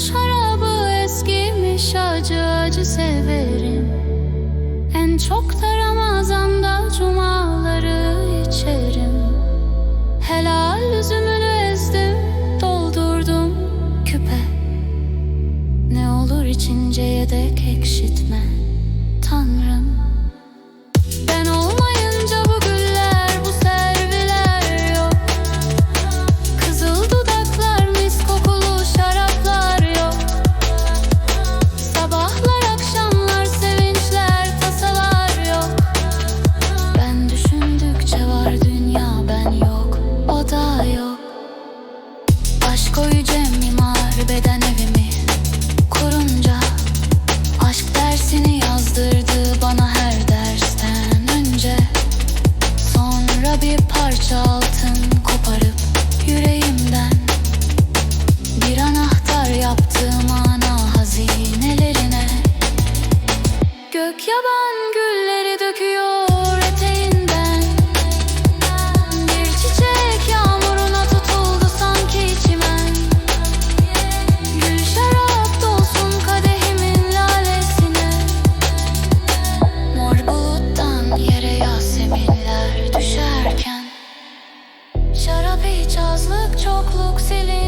şarabı eskimiş acı acı severim. En çok da Ramazan'da cumaları içerim. Helal üzümünü ezdim doldurdum küpe. Ne olur içinceye dek ekşitme Tanrım silly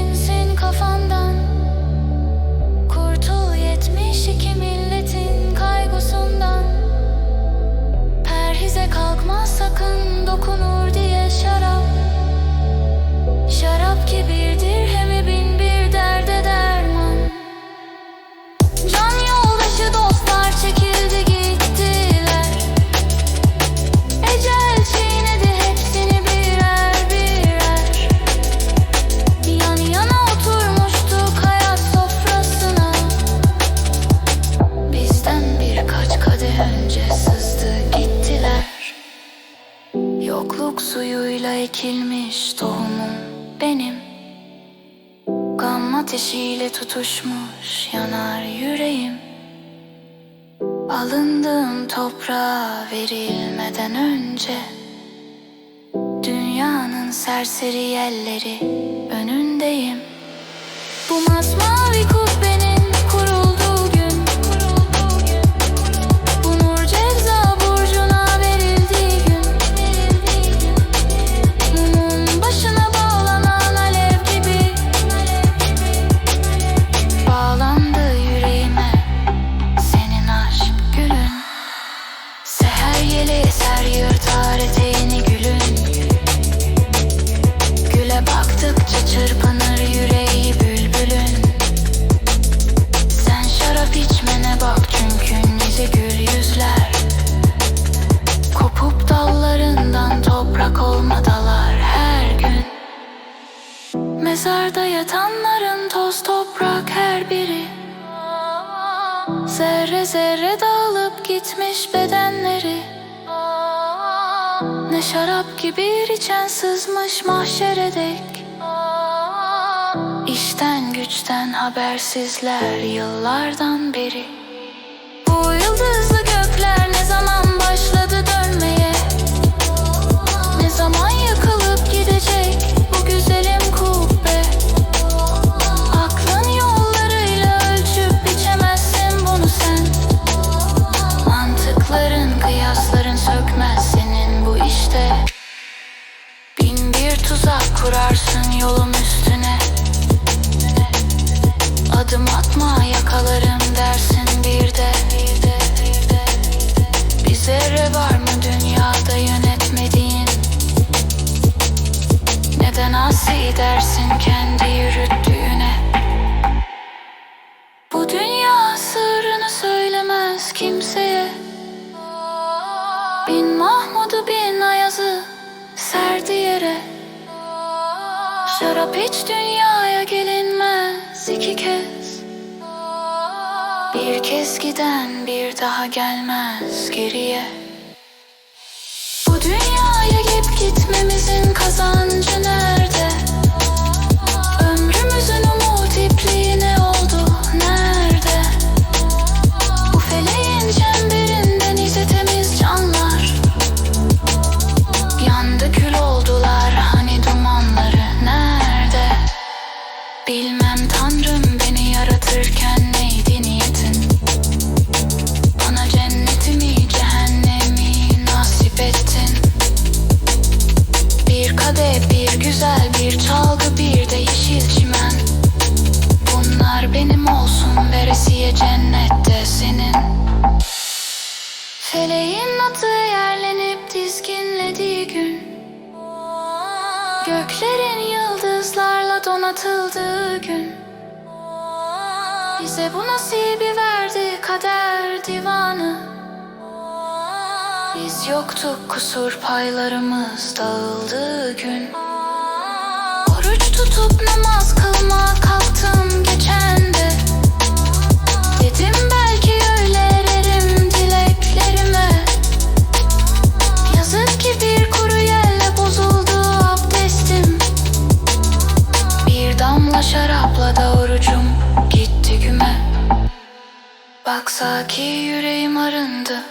ateşiyle tutuşmuş yanar yüreğim. Alındığım toprağa verilmeden önce Dünyanın serseri yelleri önündeyim. Bu masmavi çırpınır yüreği bülbülün. Sen şarap içmene bak çünkü nice gül yüzler. Kopup dallarından toprak olmadalar her gün. Mezarda yatanların toz toprak her biri. Zerre zerre dağılıp gitmiş bedenleri. Ne şarap gibi içen sızmış mahşere dek İşten güçten habersizler yıllardan beri. Bu yıldızlı gökler ne zaman başladı dönmeye? Ne zaman yıkılıp gidecek bu güzelim kubbe? Aklın yollarıyla ölçüp biçemezsin bunu sen. Mantıkların, kıyasların sökmez senin bu işte. Bin bir tuzak kurarsın yolum yakalarım dersin bir de. Bir zerre var mı dünyada yönetmediğin? Neden asi dersin kendi yürüttüğüne? Bu dünya sırrını söylemez kimseye. Bin Mahmud'u bin Ayaz'ı serdi yere Şarap hiç dünyaya gelinmez iki kez Bir kez giden bir daha gelmez geriye Bu dünyaya gip gitmemizin kazancı nerede? Güzel bir çalgı bir de yeşil çimen. Bunlar benim olsun veresiye cennette senin. Feleğin atı yerlenip dizginlediği gün. Göklerin yıldızlarla donatıldığı gün. Bize bu nasibi verdi kader divanı. Biz yoktuk kusur paylarımız dağıldığı gün tutup namaz kılma kalktım geçen de. Dedim belki öyle ererim Yazık ki bir kuru yelle bozuldu abdestim. Bir damla şarapla da gitti güme. Baksa ki yüreğim arındı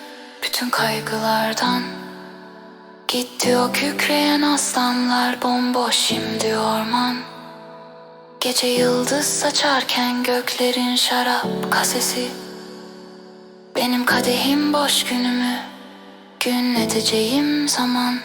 bütün kaygılardan Gitti o kükreyen aslanlar bomboş şimdi orman. Gece yıldız saçarken göklerin şarap kasesi. Benim kadehim boş günümü gün edeceğim zaman